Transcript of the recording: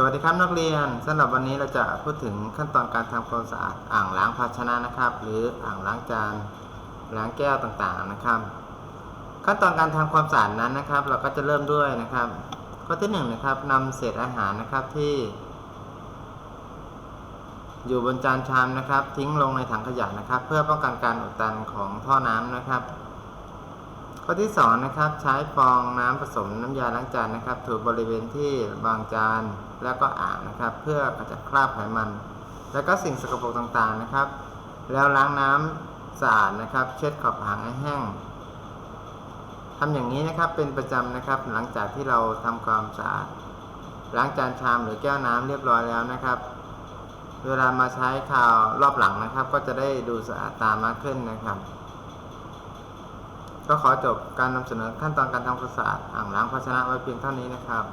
สวัสดีครับนักเรียนสำหรับวันนี้เราจะพูดถึงขั้นตอนการทำความสะอาดอ่างล้างภาชนะนะครับ หรืออ่างล้างจานล้างแก้วต่างๆนะครับ ขั้นตอนการทำความสะอาดนั้นนะครับ เราก็จะเริ่มด้วยนะครับ ข้อที่หนึ่งนะครับนำเศษอาหารนะครับที่ อยู่บนจานชามนะครับ ทิ้งลงในถังขยะนะครับ เพื่อป้องกันการอุดตันของท่อน้ำนะครับ ข้อที่สองนะครับใช้ฟองน้ำผสมน้ำยาล้างจานนะครับถูบริเวณที่วางจานแล้วก็อ่างนะครับ เพื่อกระจัดคราบไขมัน แล้วก็สิ่งสกปรกต่างๆนะครับ แล้วล้างน้ำสะอาดนะครับ เช็ดขอบอ่างให้แห้งทำอย่างนี้นะครับเป็นประจำนะครับ หลังจากที่เราทำความสะอาดล้างจานชามหรือแก้วน้ำเรียบร้อยแล้วนะครับ เวลามาใช้คราวรอบหลังนะครับ ก็จะได้ดูสะอาดตามากขึ้นนะครับ ก็ขอจบการนำเสนอขั้นตอนการทำความสะอาดอ่างล้างภาชนะไว้เพียงเท่านี้นะครับ